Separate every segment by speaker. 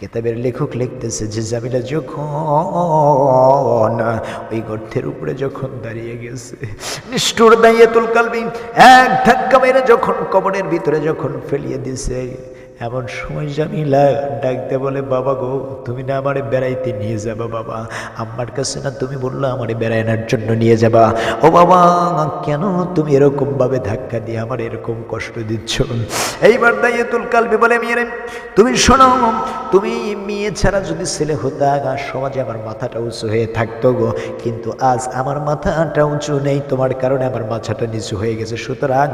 Speaker 1: কেতাবের লেখক লিখতেছে যে জামিলা যখন ওই গর্থের উপরে যখন দাঁড়িয়ে গেছে, নিষ্ঠুর দাঁড়িয়ে তুলকালবি এক ধাক্কা মেরে যখন কবরের ভিতরে যখন ফেলিয়ে দিছে এমন সময় জামিলা ডাকতে বলে, বাবা গো, তুমি না আমারে বেড়াইতে নিয়ে যাবা, বাবা। আমার কাছে না তুমি বলল আমারে বেড়াইনার জন্য নিয়ে যাবা। ও বাবা, কেন তুমি এরকম ভাবে ধাক্কা দিয়ে আমার এরকম কষ্ট দিচ্ছ? এইবার দাইয়াতুল কালবি বলে মেয়ে তুমি শোনো, তুমি মেয়ে ছাড়া যদি ছেলে হতা, আর সমাজে আমার মাথাটা উঁচু হয়ে থাকতো গো। কিন্তু আজ আমার মাথাটা উঁচু নেই, তোমার কারণে আমার মাথাটা নিচু হয়ে গেছে। সুতরাং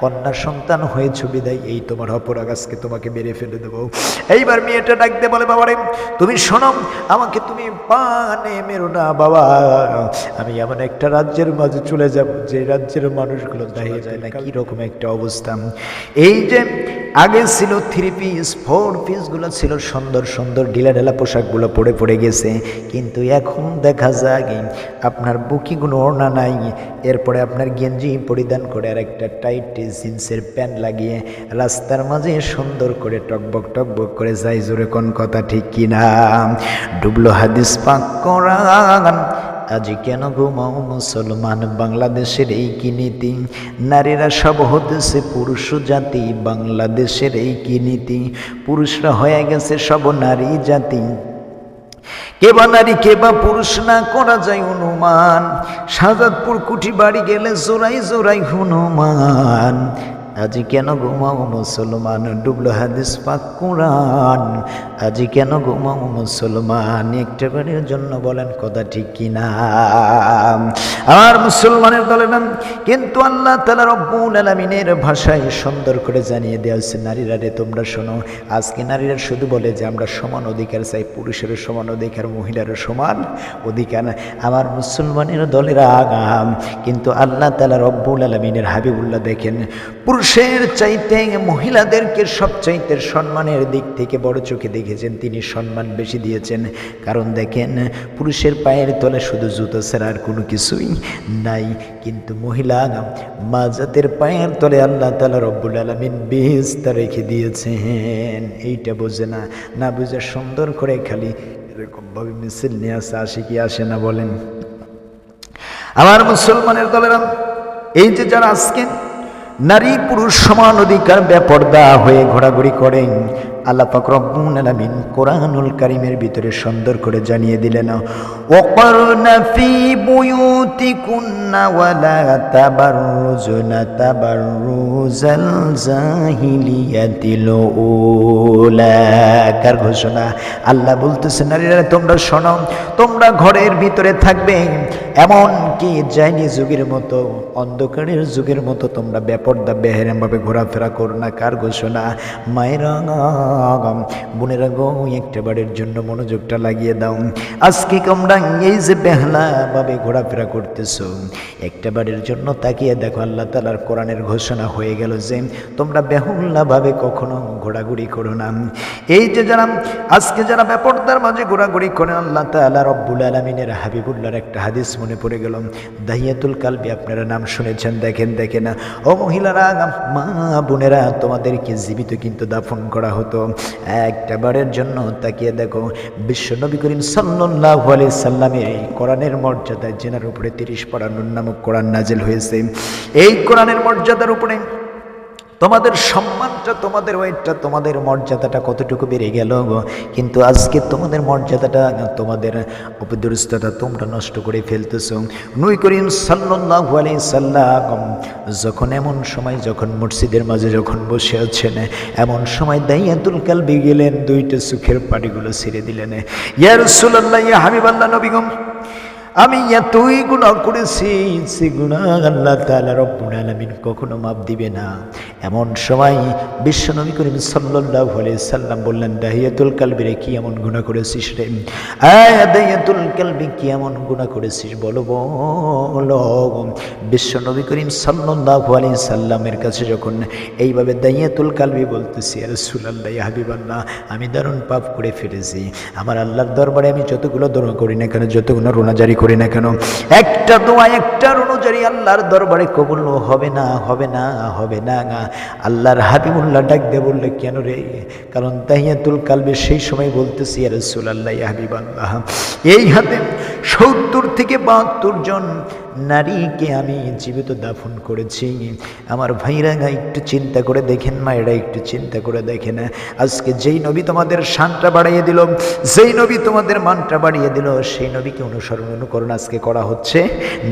Speaker 1: কন্যা সন্তান হয়েছ বিদায়, এই তোমার অপরাগ আজকে তোমাকে মেরে ফেলে দেবো। এইবার মেয়েটা ডাকতে বলে বাবারে তুমি শোনো আমাকে তুমি পানে মেরো না বাবা। আমি এমন একটা রাজ্যের মাঝে চলে যাব যে রাজ্যের মানুষগুলো দাঁড়িয়ে যায় না কি রকম একটা অবস্থা। এই যে আগে ছিল থ্রি পিস ফোর পিসগুলো ছিল সুন্দর সুন্দর ঢিলা ঢেলা পোশাকগুলো পরে পড়ে গেছে। কিন্তু এখন দেখা যায় আপনার বুকিগুলো ওড়না নাই এরপরে আপনার গেঞ্জি পরিধান করে আর একটা টাইট জিন্সের প্যান্ট লাগিয়ে রাস্তার মাঝে সুন্দর করে টকবক টকবক করে যাই, জোরে কোন কথা ঠিক কিনা? ডুবলো হাদিস পাক করান আজ কেন ঘুমাও মুসলমান? বাংলাদেশের এই কি নীতি? নারীরা সব হতেছে পুরুষ জাতি, বাংলাদেশের এই কি নীতি? পুরুষরা হয়ে গেছে সব নারী জাতি। কে বা নারী, কে বা পুরুষ, না করা যায় হনুমান সাজাদপুর কুঠি বাড়ি গেলে জোরাই জোরাই হনুমান। আজি কেন ঘুমাও মুসলমান? ডুবলো হাদিস পাক কোরআন। আজি কেন ঘুমাও মুসলমান? একটাবারের জন্য বলেন, কথা ঠিক কিনা? আর মুসলমানের দলে কিন্তু আল্লাহ তালা রব্বুল আলমিনের ভাষায় সুন্দর করে জানিয়ে দেওয়া হচ্ছে নারীরা রে, তোমরা শোনো, আজকে নারীরা শুধু বলে যে আমরা সমান অধিকার চাই পুরুষেরও সমান অধিকার মহিলারও সমান অধিকার। আমার মুসলমানের দলেরা আগাম কিন্তু আল্লাহ তালা রব্বুল আলমিনের হাবিবুল্লাহ দেখেন পুরুষের চাইতে মহিলাদেরকে সব চাইতে সম্মানের দিক থেকে বড় চোখে দেখেছেন, তিনি সম্মান বেশি দিয়েছেন। কারণ দেখেন, পুরুষের পায়ের তলে শুধু জুতো ছাড়া আর কোনো কিছুই নাই। কিন্তু মহিলা মাজাতের পায়ের তলে আল্লাহ তালা রব্বুল আলমিন বেস্তা রেখে দিয়েছেন। এইটা বোঝে না না বুঝে সুন্দর করে খালি এরকমভাবে মিছিল নিয়ে আসে আসে কি আসে না বলেন। আমার মুসলমানের দলেরা এই যে যারা আজকে নারী পুরুষ সমান অধিকার বেপর্দা হয়ে ঘোরাঘুরি করেন। আল্লাহ পাক রব্বুল আলামিন কোরআনুল কারীমের ভিতরে সুন্দর করে জানিয়ে দিলেন, ওয়াকরনা ফি কার ঘোষণা? আল্লাহ বলতেছে, নারীরা, তোমরা শোনো, তোমরা ঘরের ভিতরে থাকবে এমন কি যায়নি যুগের মতো, অন্ধকারের যুগের মতো তোমরা বেপর্দা, বেহেরামভাবে ঘোরাফেরা করো না। কার ঘোষণা? মায়েরা বোনেরা গো একটা বারের জন্য মনোযোগটা লাগিয়ে দাও। আজকে তোমরা এই যে বেহলাভাবে ঘোরাফেরা করতেছো, একটা বারের জন্য তাকিয়ে দেখো, আল্লাহ তালার কোরআনের ঘোষণা হয়ে গেল যে, তোমরা বেহুল্লাভাবে কখনো ঘোরাঘুরি করো না। এই যে যারা, আজকে যারা বেপর্দার মাঝে ঘোরাঘুরি করেন আল্লাহ তালা রব্বুল আলমিনের হাবিবুল্লাহর একটা হাদিস মনে পড়ে গেল। দাহিয়াতুল কালবি, আপনারা নাম শুনেছেন, দেখেন দেখেন ও মহিলারা, মা বোনেরা, তোমাদেরকে জীবিত কিন্তু দাফন করা হতো। একটা বারের জন্য তাকিয়ে দেখো, বিশ্ব নবী করিম সাল্লাহ আলি এই কোরআনের মর্যাদা জেনার উপরে তিরিশ পড়ানোর নামক কোরআন নাজেল হয়েছে। এই কোরআনের মর্যাদার উপরে তোমাদের সম্মানটা, তোমাদের ওয়েটটা, তোমাদের মর্যাদাটা কতটুকু বেড়ে গেল কিন্তু আজকে তোমাদের মর্যাদাটা তোমাদের অপদুরস্ততা তোমরা নষ্ট করে ফেলতেছো। নুই করিম সাল্লাহ আলাই সাল্লাম যখন এমন সময়, যখন মসজিদের মাঝে যখন বসে আছেন, এমন সময় দাইয়াতুল কালবি গেলেন, দুইটা সুখের পাটিগুলো ছেড়ে দিলেন। ইয়া রসুল্লাহ ইয়া হাবিবাল্লাহ নবীগম আমি এতই গুণা করেছি, সে গুণা আল্লাহ তালা রব্বুল আলমিন কখনো মাপ দিবে না। এমন সময় বিশ্বনবী করিম সাল্লাহ সাল্লাম বললেন, দাহিয়াতুল কালবিরে কি এমন গুণা করেছিস রে? দাহিয়াতুল কালবি কি এমন গুণা করেছিস বলো বলো। বিশ্বনবী করিম সাল্লাহ আলি সাল্লামের কাছে যখন এইভাবে দাহিয়াতুল কালবি বলতেছি আর সুলাল্লাহ হাবিবাল্লাহ, আমি দারুণ পাপ করে ফেলেছি। আমার আল্লাহর দরবারে আমি যতগুলো দোয়া করি না কেন, যতগুলো রোনাজারি করি না কেন? একটা দোয়া একটার অনুযায়ী আল্লাহর দরবারে কবুল হবে না হবে না হবে না আল্লাহর হাবিবুল্লাহ ডাক দিয়ে বললে, কেন রে? কারণ তাহিয়াতুল কালবে সেই সময় বলতেছি আর রসুল আল্লাহ হাবিব আল্লাহ এই হাতে সত্তর থেকে বাহাত্তর জন নারীকে আমি জীবিত দাফন করেছি। আমার ভাইরা একটু চিন্তা করে দেখেন, মায়েরা একটু চিন্তা করে দেখেন। আজকে যেই নবী তোমাদের শানটা বাড়িয়ে দিল, যেই নবী তোমাদের মানটা বাড়িয়ে দিল, সেই নবীকে অনুসরণ অনুকরণ আজকে করা হচ্ছে।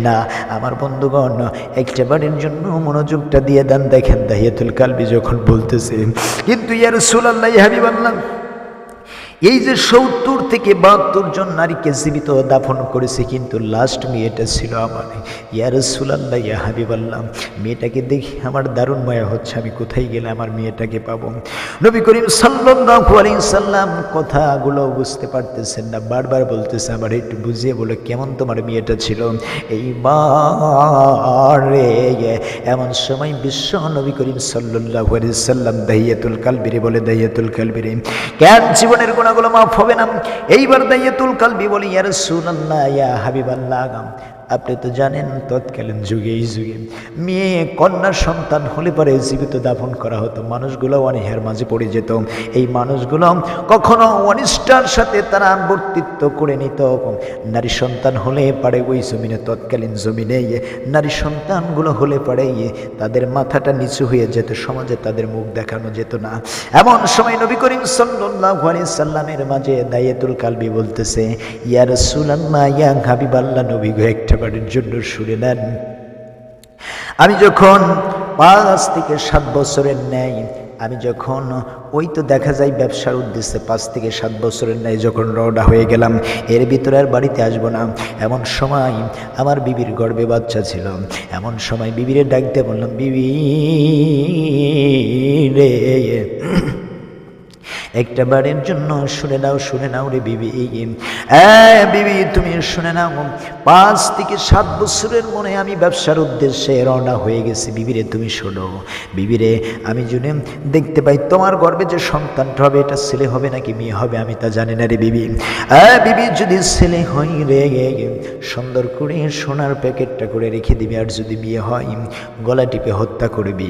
Speaker 1: না, আমার বন্ধুগণ, একটা বাড়ির জন্য মনোযোগটা দিয়ে দেন। দেখেন, দাহিয়াতুল কালবি যখন বলতেছে, কিন্তু ইয়ার সুলাল্লাহ হাবিব আল্লাহ এই যে সত্তর থেকে বাহাত্তর জন নারীকে জীবিত দাফন করেছে, কিন্তু লাস্ট মেয়েটা ছিল আমার। ইয়ার সুলাল্লাহ ইয়া হাবিবাল্লাহ, মেয়েটাকে দেখি আমার দারুণ মায়া হচ্ছে, আমি কোথায় গেলে আমার মেয়েটাকে পাবো? নবী করিম সাল্লাল্লাহু আলাইহি সাল্লাম কথাগুলো বুঝতে পারতেছেন না, বারবার বলতেছে আমার, একটু বুঝিয়ে বলে, কেমন তোমার মেয়েটা ছিল? এই বারে এমন সময় বিশ্ব নবী করিম সাল্লাল্লাহু আলাইহি সাল্লাম দাহিয়াতুল কালবিরে বলে, দাহিয়াতুল কালবিরে, কেন জীবনের গুণ গুণাগুলো মাফ হবে না। এইবার দাইয়াতুল কালবি বলি ইয়ার সুনাল্লাহ ইয়া হাবিবাল্লাহ আপনি তো জানেন, তৎকালীন যুগে, এই যুগে মেয়ে, কন্যার সন্তান হলে পরে জীবিত দাফন করা হতো। মানুষগুলো অনীহার মাঝে পড়ে যেত। এই মানুষগুলো কখনো অনিষ্ঠার সাথে তারা বর্তিত্ব করে নিত। নারী সন্তান হলে পারে ওই জমিনে, তৎকালীন জমিনে নারী সন্তানগুলো হলে পারে তাদের মাথাটা নিচু হয়ে যেত, সমাজে তাদের মুখ দেখানো যেত না। এমন সময় নবী করিম সাল্লাল্লাহু সাল্লামের মাঝে দায়েতুল কালবি বলতেছে, ইয়া রাসূলুল্লাহ, ইয়া হাবিবাল্লাহ, নবী একটা বাড়ির জন্য শুনে নেন। আমি যখন পাঁচ থেকে সাত বছরের ন্যায়, আমি যখন ওই তো দেখা যায় ব্যবসার উদ্দেশ্যে পাঁচ থেকে সাত বছরের ন্যায় যখন রওনা হয়ে গেলাম, এর ভিতরে আর বাড়িতে আসব না। এমন সময় আমার বিবির গর্বে বাচ্চা ছিল। এমন সময় বিবিরে ডাকতে বললাম, বিবি রে। একটা বারের জন্য শুনে নাও শুনে নাও রে বিবি। বিবি, তুমি শুনে নাও, পাঁচ থেকে সাত বছরের মনে আমি ব্যবসার উদ্দেশ্যে রওনা হয়ে গেছি। বিবিরে তুমি শোনো। বিবিরে আমি জুনে দেখতে পাই তোমার গর্বে যে সন্তানটা হবে, এটা ছেলে হবে নাকি মেয়ে হবে, আমি তা জানি না রে বিবি। বিবি, যদি ছেলে হয় রে, সুন্দর করে সোনার প্যাকেটটা করে রেখে দিবি, আর যদি বিয়ে হয়, গলা টিপে হত্যা করবি।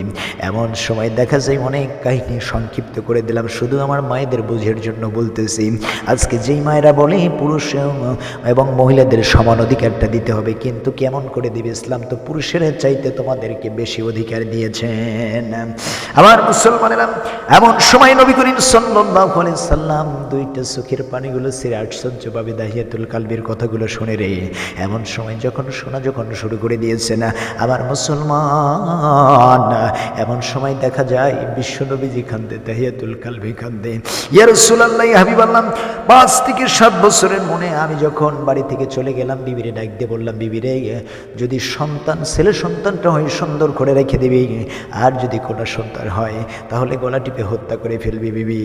Speaker 1: এমন সময় দেখা যায় অনেক কাহিনী সংক্ষিপ্ত করে দিলাম। শুধু আমার মায়েদের বুঝের জন্য বলতেছি, আজকে যেই মায়েরা বলে পুরুষ, এবং মহিলাদের সমান অধিকারটা দিতে হবে, কিন্তু কেমন করে দিবে ইসলাম তো পুরুষের চাইতে তোমাদেরকে বেশি অধিকার দিয়েছেন। আমার মুসলমানেরা, এমন সময় নবী করিম সাল্লাম দুইটা চোখের পানিগুলো সেরে আশ্চর্যভাবে দাহিয়াতুল কালবির কথাগুলো শুনে রে। এমন সময় যখন শোনা যখন শুরু করে দিয়েছে না, আমার মুসলমান, এমন সময় দেখা যায় বিশ্বনবীজি খান্দে, দাহিয়াতুল কালবি খান্দে ইয়া রাসূলুল্লাহ হাবিবাল্লাহ পাঁচ থেকে সাত বছরের মনে আমি যখন বাড়ি থেকে চলে গেলাম, বিবিরে ডাক দিয়ে বললাম, বিবিরে, যদি সন্তান, ছেলে সন্তানটা হয়, সুন্দর করে রেখে দিবি, আর যদি কোনো সন্তান হয়, তাহলে গলা টিপে হত্যা করে ফেলবি বিবি।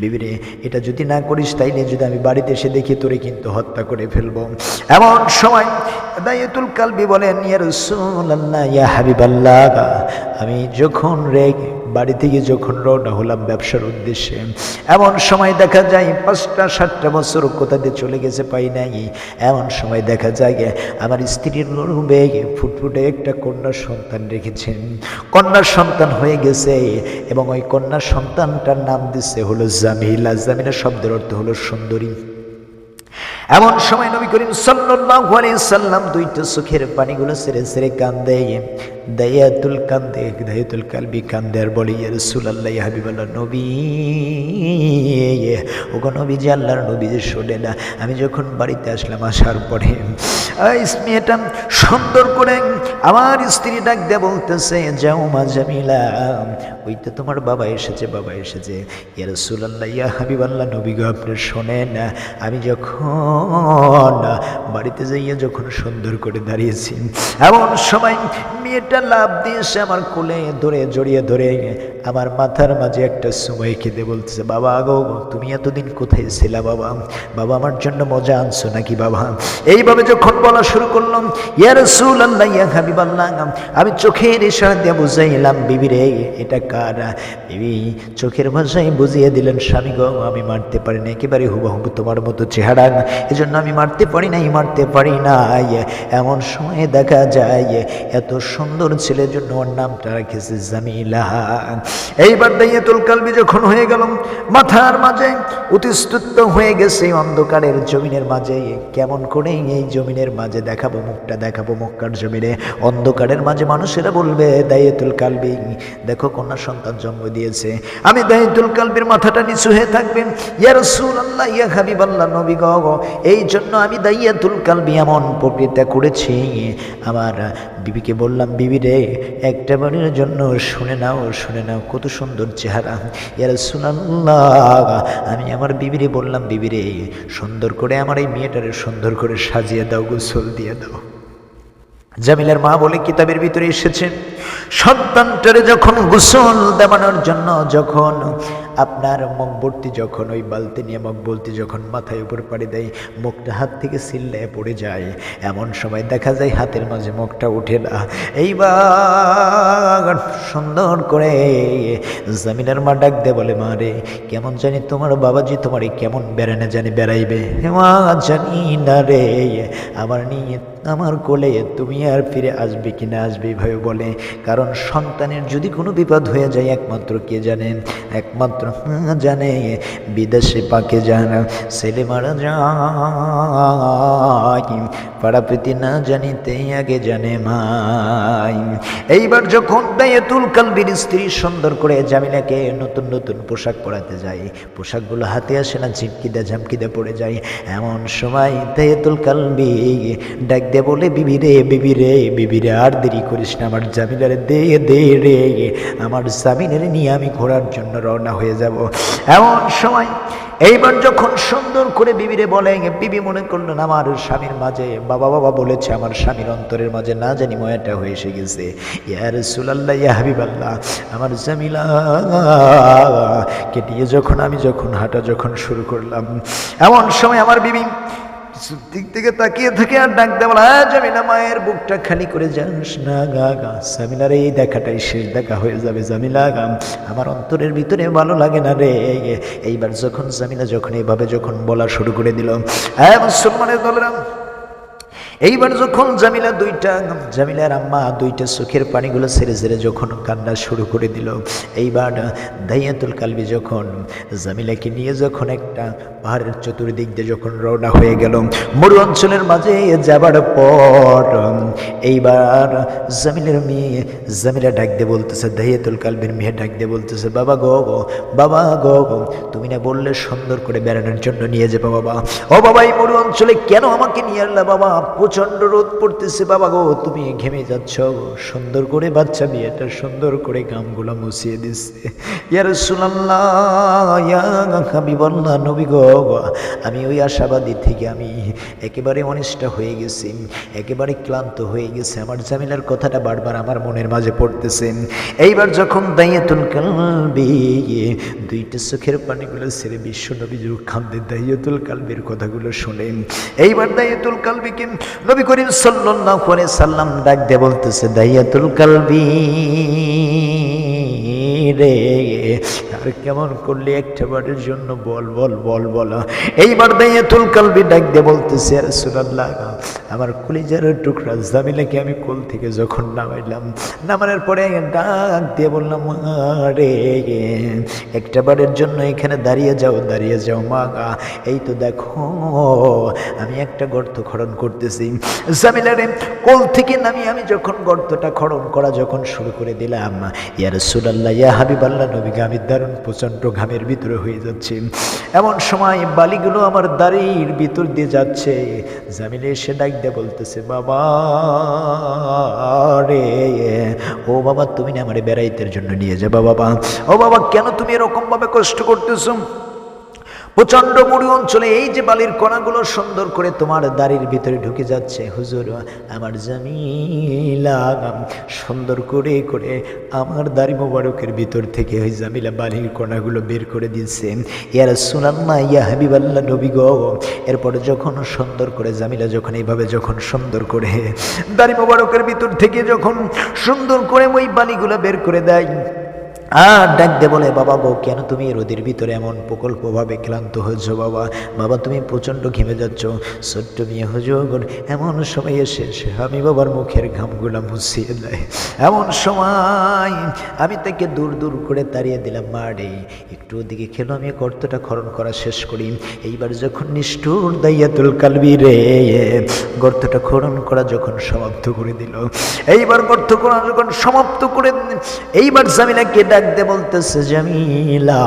Speaker 1: বিবিরে, এটা যদি না করিস, তাইলে যদি আমি বাড়িতে এসে দেখি, তোরে কিন্তু হত্যা করে ফেলব। এমন সময় দায়তুল কালবি বলেন, ইয়া রাসূলুল্লাহ, ইয়া হাবিবাল্লাহ আমি যখন রেগে বাড়ি থেকে যখন রওনা হলাম ব্যবসার উদ্দেশ্যে, এমন সময় দেখা যায় পাঁচটা সাতটা বছর কোথাতে চলে গেছে পাই নাই। এমন সময় দেখা যায় আমার স্ত্রীর গর্বে ফুটফুটে একটা কন্যার সন্তান রেখেছেন। কন্যার সন্তান হয়ে গেছে এবং ওই কন্যা সন্তানটার নাম দিচ্ছে হলো জামিলা। জামিলা শব্দের অর্থ হলো সুন্দরী। এমন সময় নবী করিম সাল্লাল্লাহু সাল্লাম দুইটা চোখের পানিগুলো সেরে সেরে কান্দে। দায়াতুল কান্দে, দায়াতুল কালবি কান্দে আর বলে রাসূলুল্লাহ, ইয়া হাবিবাল্লাহ, নবী, ওগো নবী যে আল্লাহর নবী যে শোনে না। আমি যখন বাড়িতে আসলাম, আসার পরে মেয়েটা সুন্দর করে আমার স্ত্রী ডাক দিয়ে বলতেছে, যাও মা জামিলা, ওই তো তোমার বাবা এসেছে বাবা এসেছে। ইয়া রাসূলুল্লাহ, ইয়া হাবিবাল্লাহ, নবী গো, আপনি শোনেন আমি যখন বাড়িতে যাইয়া যখন সুন্দর করে দাঁড়িয়েছি এমন সময় মেয়েটা লাভ দিয়ে এসে আমার কোলে ধরে, জড়িয়ে ধরে আমার মাথার মাঝে একটা সময় খেতে বলতেছে, বাবা গো, তুমি এতদিন কোথায় ছিলা বাবা? বাবা আমার জন্য মজা আনছো নাকি বাবা? এইভাবে যখন বলা শুরু করলাম, ইয়া রসুল আল্লাহ আমি চোখের ইশারা দিয়ে বুঝাইলাম, বিবি রে, এটা কার? বিবি, চোখের ভাষায় বুঝিয়ে দিলেন, স্বামী গো, আমি মারতে পারি না একেবারে হুবাহুবু তোমার মতো চেহারা। এজন্য আমি মারতে পারি নাই, মারতে পারি না এমন সময় দেখা যায়, এত সুন্দর ছেলের জন্য ওর নামটা রেখেছে জামিলা। এইবার দাইয়াতুল কালবি যখন হয়ে গেল, মাথার মাঝে অতিস্তুত হয়ে গেছে অন্ধকারের জমিনের মাঝে। কেমন করে এই জমিনের মাঝে দেখাবো, মুখটা দেখাবো মুখকার জমিনে? অন্ধকারের মাঝে মানুষেরা বলবে, দাইয়াতুল কালবি, দেখো কন্যা সন্তান জন্ম দিয়েছে। আমি দাইয়াতুল কালবির মাথাটা নিচু হয়ে থাকবেন ইয়ার রসুল আল্লাহ ইয়া হাবিব আল্লাহ নবী এই জন্য আমি দাইয়াতুল কালবি এমন প্রকৃতা করেছি, আমার বিবিকে বললাম, বিবি রে, একটা বারের জন্য শুনে নাও শুনে নাও কত সুন্দর চেহারা। ইয়ার রাসূলুল্লাহ আমি আমার বিবিরে বললাম বিবিরে সুন্দর করে আমার এই মেয়েটারে সুন্দর করে সাজিয়ে দাও গোসল দিয়ে দাও। জামিলার মা বলে কিতাবের ভিতরে এসেছে, সন্তানটারে যখন গোসল দেবানোর জন্য, যখন আপনার মগবর্তী যখন ওই বালতি নিয়ে মগবলতি যখন মাথায় উপর পাড়ি দেয়, মুখটা হাত থেকে সিল্লায় পড়ে যায়। এমন সময় দেখা যায় হাতের মাঝে মুখটা উঠে না। এইবার সুন্দর করে জামিলার মা ডাক দে বলে, মা রে, কেমন জানি তোমার বাবাজি তোমার কেমন বেড়ানে জানি বেড়াইবে? মা, জানি না রে, আমার নিয়ে আমার কোলে তুমি আর ফিরে আসবে কি না আসবে এইভাবে বলে। কারণ সন্তানের যদি কোনো বিপদ হয়ে যায়, একমাত্র কে জানেন একমাত্র জানে বিদেশে পাকে জানা ছেলে মারা যায়। পাড়াপিতি না জানিতে আগে জানে মাই। এইবার যখন দায়েতুল কালবির স্ত্রী সুন্দর করে জামিনাকে নতুন নতুন পোশাক পরাতে যায়, পোশাকগুলো হাতে আসে না, ঝিমকিদে ঝামকিদে পড়ে যায়। এমন সময় দায়েতুল কালবি ডাক দে বলে, বিবি রে বিবি রে বিবি রে, আর দেরি করিস না, আমার জামিলারে দে দে রে, আমার জামিনের নিয়ে আমি ঘোরার জন্য রওনা হয়ে যাব। এমন সময়, এইবার যখন সুন্দর করে বিবিরে বলে, বিবি মনে করলেন, আমার স্বামীর মাঝে, বাবা বাবা বলেছে, আমার স্বামীর অন্তরের মাঝে না জানি ময়াটা হয়ে এসে গেছে। ইয়ার সুলাল্লা ইয়া হাবিবাল্লাহ, আমার জামিলা কেটিয়ে যখন, আমি যখন হাঁটা যখন শুরু করলাম। এমন সময় আমার বিবি দিক থেকে তাকিয়ে থাকে আর ডাক দেওয়া হ্যাঁ জামিনা মায়ের বুকটা খালি করে যাস না গা গা। জামিলার এই দেখাটাই শেষ দেখা হয়ে যাবে, জামিলা গা। আমার অন্তরের ভিতরে ভালো লাগে না রে। এইবার যখন জামিলা যখন এইভাবে যখন বলা শুরু করে দিল হ্যাঁ মুসলমানের দলেরা এইবার যখন জামিলা দুইটা, জামিলার আম্মা দুইটা চোখের পানিগুলো ছেড়ে ছেড়ে যখন কান্না শুরু করে দিল, এইবার দাইয়াতুল কালবি যখন জামিলাকে নিয়ে যখন একটা পাহাড়ের চতুর্দিক দিয়ে যখন রওনা হয়ে গেল, মরু অঞ্চলের মাঝে যাবার পর, এইবার জামিলের মেয়ে জামিলা ডাক দিয়ে বলতেছে, দাইয়াতুল কালবির মেয়ে ডাক দিয়ে বলতেছে, বাবা গো বাবা গো গো তুমি না বললে সুন্দর করে বেড়ানোর জন্য নিয়ে যাব বাবা। ও বাবা, এই মরু অঞ্চলে কেন আমাকে নিয়ে আনলা বাবা? প্রচণ্ড রোদ পড়তেছে, বাবা গো, তুমি ঘেমে যাচ্ছ। সুন্দর করে বাচ্চা বিয়েটা সুন্দর করে গামগুলো মুছিয়ে দিচ্ছে। ইয়ার সুনাল্লাহ নবী গো, আমি ওই আশাবাদী থেকে আমি একেবারে অনিষ্ট হয়ে গেছি, একেবারে ক্লান্ত হয়ে গেছে। আমার জামিলার কথাটা বারবার আমার মনের মাঝে পড়তেছে। এইবার যখন দাইয়াতুল কালবি, দুইটা চোখের পানিগুলো ছেড়ে বিশ্ব নবী খান্দের দাইয়াতুল কালবির কথাগুলো শুনে, এইবার দাইয়াতুল কালবিকে নবী করিম সাল্লাল্লাহু আলাইহি সাল্লাম ডাক দিয়ে বলতেছে দাইয়াতুল কালবি। রে। আর কেমন করলে একটা বারের জন্য বল বল বল বল। এইবার দাইয়াতুল কালবি ডাক দিয়ে বলতেছে সুরাল্লাহ, আমার কলিজার টুকরা জামিলাকে আমি কোল থেকে যখন নামাইলাম? নামানোর পরে ডাক দিয়ে বললাম রে একটা বারের জন্য এখানে দাঁড়িয়ে যাও দাঁড়িয়ে যাও, মা এই তো দেখো, আমি একটা গর্ত খনন করতেছি। জামিলারে কোল থেকে নামিয়ে আমি যখন গর্তটা খনন করা যখন শুরু করে দিলাম ইয়ার সুলাল্লাহ ইয়া হাবিবাল্লাহ নবীকে আমি দারুণ প্রচণ্ড ঘামের ভিতরে হয়ে যাচ্ছি। এমন সময় বালিগুলো আমার দাড়ির ভিতর দিয়ে যাচ্ছে। জামিলে এসে ডাক দিয়ে বলতেছে, বাবা রে, ও বাবা, তুমি না আমার বেড়াইতের জন্য নিয়ে যাবা বাবা। ও বাবা, কেন তুমি এরকমভাবে কষ্ট করতেছো? প্রচণ্ড মুড়ি অঞ্চলে এই যে বালির কণাগুলো সুন্দর করে তোমার দাড়ির ভিতরে ঢুকে যাচ্ছে, হুজুর, আমার জামিলা সুন্দর করে করে আমার দাড়ি মোবারকের ভিতর থেকে ওই জামিলা বালির কণাগুলো বের করে দিচ্ছে ইয়ারা সুনাম্মা ইয়া হাবিবাল্লাহ, নবী গো। এরপরে যখন সুন্দর করে, জামিলা যখন এইভাবে যখন সুন্দর করে দাড়ি মোবারকের ভিতর থেকে যখন সুন্দর করে ওই বালিগুলো বের করে দেয় আর ডাক দে বলে বাবা গো কেন তুমি রোদের ভিতরে এমন প্রকল্পভাবে ক্লান্ত হয়েছ, বাবা? বাবা, তুমি প্রচণ্ড ঘেমে যাচ্ছ। ছোট্ট মেয়ে হুজুর, এমন সময় এসে আমি বাবার মুখের ঘামগুলো মুছিয়ে দেয়। এমন সময় আমি তাকে দূর দূর করে তাড়িয়ে দিলাম, মা মারে একটু ওদিকে খেলো, আমি গর্তটা খরণ করা শেষ করি। এইবার যখন নিষ্ঠুর দাইয়া দাইয়াতুল কালবি রে, গর্তটা খনন করা যখন সমাপ্ত করে দিল। এইবার গর্ত করা যখন সমাপ্ত করে এইবার জামিলাকে ডাক দে বলতেছে, জামিলা,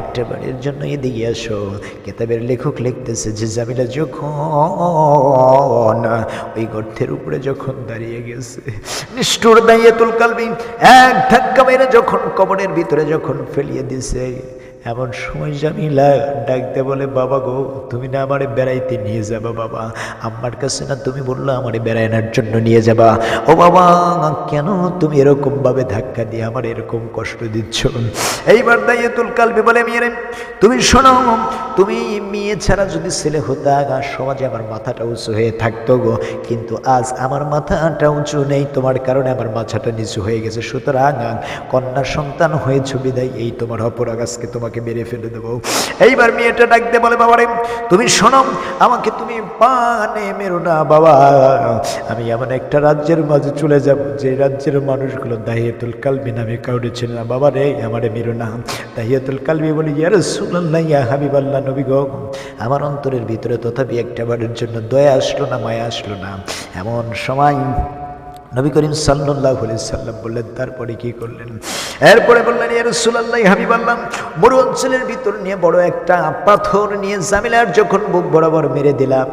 Speaker 1: একটা বাড়ির জন্য এদিকে আসো। কেতাবের লেখক লিখতেছে যে, জামিলা যখন ওই গর্থের উপরে যখন দাঁড়িয়ে গেছে, নিষ্ঠুর দাঁড়িয়ে তুলকালবি এক ধাক্কা মেরে যখন কবরের ভিতরে যখন ফেলিয়ে দিছে এমন সময় জামিলা ডাকতে বলে, বাবা গো, তুমি না আমারে বেড়াইতে নিয়ে যাবা, বাবা। আমার কাছে না তুমি বলল আমারে বেড়াইনার জন্য নিয়ে যাবা। ও বাবা, কেন তুমি এরকম ভাবে ধাক্কা দিয়ে আমার এরকম কষ্ট দিচ্ছ? এইবার দাইয়ে তুল কালবি বলে মেয়ে তুমি শোনো, তুমি মেয়ে ছাড়া যদি ছেলে হতা, আর সমাজে আমার মাথাটা উঁচু হয়ে থাকতো গো। কিন্তু আজ আমার মাথাটা উঁচু নেই, তোমার কারণে আমার মাথাটা নিচু হয়ে গেছে। সুতরাং কন্যা সন্তান হয়েছ বিদায়, এই তোমার অপরাগ আজকে তোমাকে মেরে ফেলে দেবো। এইবার মেয়েটা ডাকতে বলে, বাবারে, তুমি শোনো, আমাকে তুমি পানে মেরো না, বাবা। আমি এমন একটা রাজ্যের মাঝে চলে যাব, যে রাজ্যের মানুষগুলো দাহিয়াতুল কালবি নামে কাউরে ছিল না। বাবা রে আমারে মেরো না। দাহিয়াতুল কালবি বলি ইয়ার সুল্লাহ ইয়া হাবিবাল্লাহ নবী গো। আমার অন্তরের ভিতরে তথাপি একটা বারের জন্য দয়া আসলো না, মায়া আসলো না। এমন সময় নবী করিম সাল্লাহ সাল্লাম বললেন, তারপরে কি করলেন? এরপরে বললেন ইয়ারসুল্লাহ হাবি বললাম বড় অঞ্চলের ভিতর নিয়ে বড় একটা পাথর নিয়ে জামিলার যখন বুক বরাবর মেরে দিলাম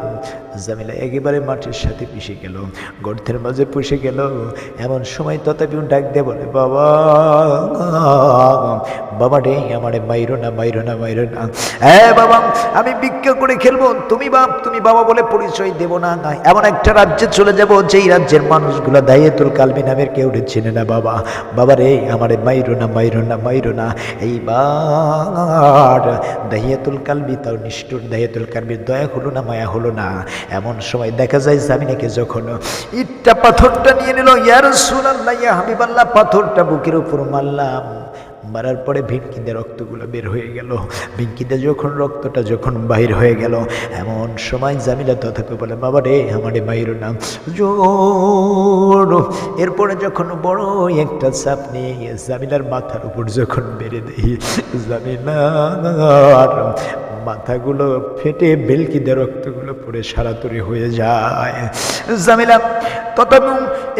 Speaker 1: জামিলা একেবারে মাটির সাথে পিষে গেল, গর্তের মাঝে পুষে গেল। এমন সময় তথাপিও ডাক দিয়ে বলে, বাবা বাবা রে, আমারে মাইরো না মাইরো না মাইরো না। হ্যাঁ বাবা, আমি ভিক্ষা করে খেলব। তুমি বাপ, তুমি বাবা বলে পরিচয় দেব না এমন একটা রাজ্যে চলে যাব, যেই রাজ্যের মানুষগুলো দাইয়েতুল কালবি নামের কেউ চেনে না, বাবা। বাবা রে, আমারে মাইরো না মাইরো না মাইরো না। এই এইবার দাহিয়াতুল কালবি তাও নিষ্ঠুর দাহিয়াতুল কালবির দয়া হলো না, মায়া হলো না। এমন সময় দেখা যায় জামিনাকে যখন ইটটা পাথরটা নিয়ে নিল ইয়ার সুনাল্লাহ ইয়া হাবিবাল্লাহ, পাথরটা বুকের উপর মারলাম। মারার পরে ভিনকিতে রক্তগুলো বের হয়ে গেল। ভিনকিতে যখন রক্তটা যখন বাহির হয়ে গেল, এমন সময় জামিলা তথাপি বলে, বাবা রে, আমারে মাইরো নাম এরপরে যখন বড় একটা চাপ নিয়ে গিয়ে জামিলার মাথার উপর যখন বেড়ে দেই জামিলার মাথাগুলো ফেটে বেলকিদের রক্তগুলো পড়ে সারাতরি হয়ে যায়। জামিলা তথাপি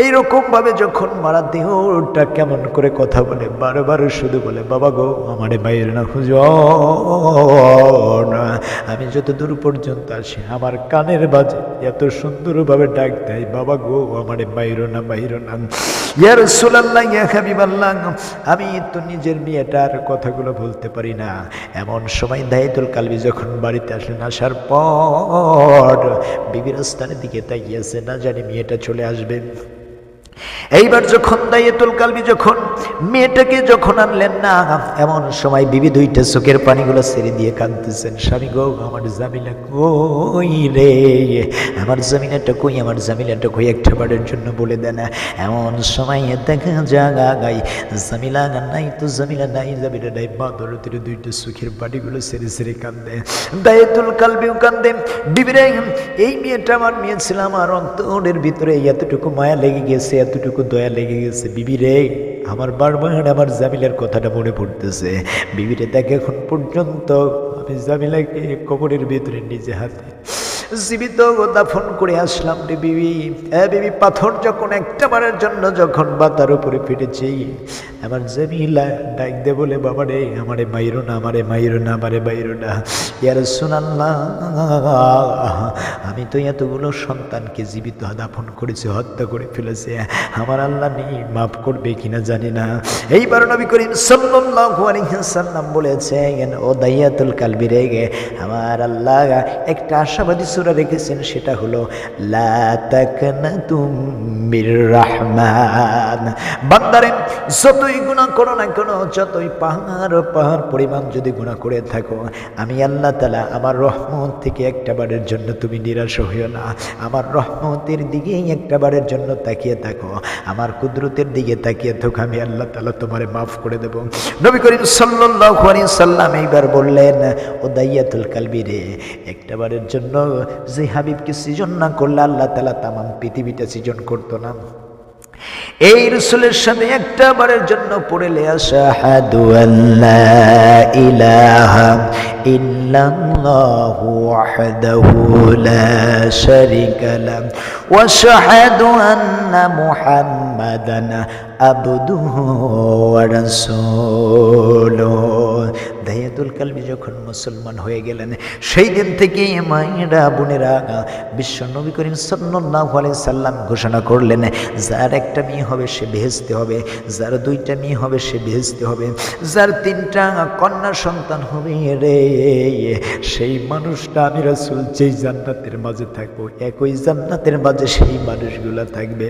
Speaker 1: এইরকম ভাবে যখন মারা দেহটা কেমন করে কথা বলে, বারবার শুধু বলে, বাবা গো, আমারে বাইরে না, খুঁজ আমি যত দূর পর্যন্ত আসি আমার কানের বাজে এত সুন্দরভাবে ডাক দেয়, বাবা গো, আমারে বাইরো না বাইরো না। ইয়ার সুলাল্লাহ ইয়া হাবিবাল্লাহ, আমি তো নিজের মেয়েটার কথাগুলো বলতে পারি না। এমন সময় দায়িতুল কালবি যখন বাড়িতে আসেন আসার পর বিবির স্থানের দিকে তাকিয়েছে না জানি মেয়েটা চলে আসবে। এইবার যখন দাইয়েতুল কালবি যখন মেয়েটাকে যখন আনলেন না, এমন সময় বিবি দুইটা চোখের পানিগুলো ছেড়ে দিয়ে কাঁদতেছেন, স্বামী গো, আমার জামিলা কই রে? আমার জামিনাটা কই? আমার জামিলাটা কই? একটা বারের জন্য বলে দেন, এমন সময় দেখা জাগা গাই, জামিলা নাই তো জামিলা নাই জামিলা নাই। মা দরতির দুইটা চোখের পানিগুলো ছেড়ে ছেড়ে কান্দে দায়েতুল কালবিও কান্দে বিবিরে এই মেয়েটা আমার মেয়ে ছিল, আমার অন্তরের ভিতরে এতটুকু মায়া লেগে গেছে এতটুকু দয়া লেগে গেছে। বিবি রে, আমার বারবার আমার জামিলার কথাটা মনে পড়তেছে। বিবিরে দেখ এখন পর্যন্ত আমি জামিলাকে কবরের ভিতরে নিজে হাতে জীবিত দাফন করে আসলাম রে বিবি। হ্যাঁ বিবি, পাথর যখন একটা বারের জন্য যখন বা তার উপরে ফিরেছি আমার জমিলা ডাক দে বলে, বাবা রে, আমারে মাইরো না, আমারে মাইরো না, আমারে মাইরো না। ইয়ার সুনাল্লাহ, আমি তো এতগুলো সন্তানকে জীবিত দাফন করেছি, হত্যা করে ফেলেছে। আমার আল্লাহ নেই, মাফ করবে কিনা জানি না। এইবার নবী করিম সাল্লাম বলেছেন, ও দাইয়াতুল কালবি রেগে আমার আল্লাহ একটা আশাবাদী সূরা রেখেছেন, সেটা হলো, লা তাকনাতুম মির রাহমান। বান্দারে, যতই গুনাহ করো না কেন, যতই পাহাড় পাহাড় পরিমাণ যদি গুনাহ করে থাকো, আমি আল্লাহ তালা আমার রহমত থেকে একটা বারের জন্য তুমি নিরাশ হইও না। আমার রহমতের দিকে একটা বারের জন্য তাকিয়ে থাকো। আমার কুদরতের দিকে তাকিয়ে থাকো, আমি আল্লাহ তালা তোমারে মাফ করে দেব। নবী করিম আলাইহি সাল্লাম এইবার বললেন ও দাইয়াতুল কালবি রে, একটা বারের জন্য যে হাবিবকে সৃজন না করলে আল্লাহ তালা তামাম পৃথিবীটা সৃজন করতো না। এই রসুলের সামনে একটা বারের জন্য পড়েলে আশাহাদু আল্লাহ ইলাহা ইল্লাল্লাহু ওয়াহদাহু লা শারীকা লাহ ওয়া শাহাদু আন্না মুহাম্মাদান আবদুহু ওয়া রাসূলুহু। দায়াতুল কালবি যখন মুসলমান হয়ে গেলেন, সেই দিন থেকে মায়েরা, বোনেরা বিশ্ব নবী করিম সাল্লাল্লাহু আলাইহি সাল্লাম ঘোষণা করলেন, যার একটা মেয়ে হবে সে বেহেস্তে হবে, যার দুইটা মেয়ে হবে সে বেহেস্তে হবে, যার তিনটা কন্যা সন্তান হবে রে। সেই মানুষটা আমি রাসুল যেই জান্নাতের মাঝে থাকব একই জান্নাতের মাঝে সেই মানুষগুলা থাকবে।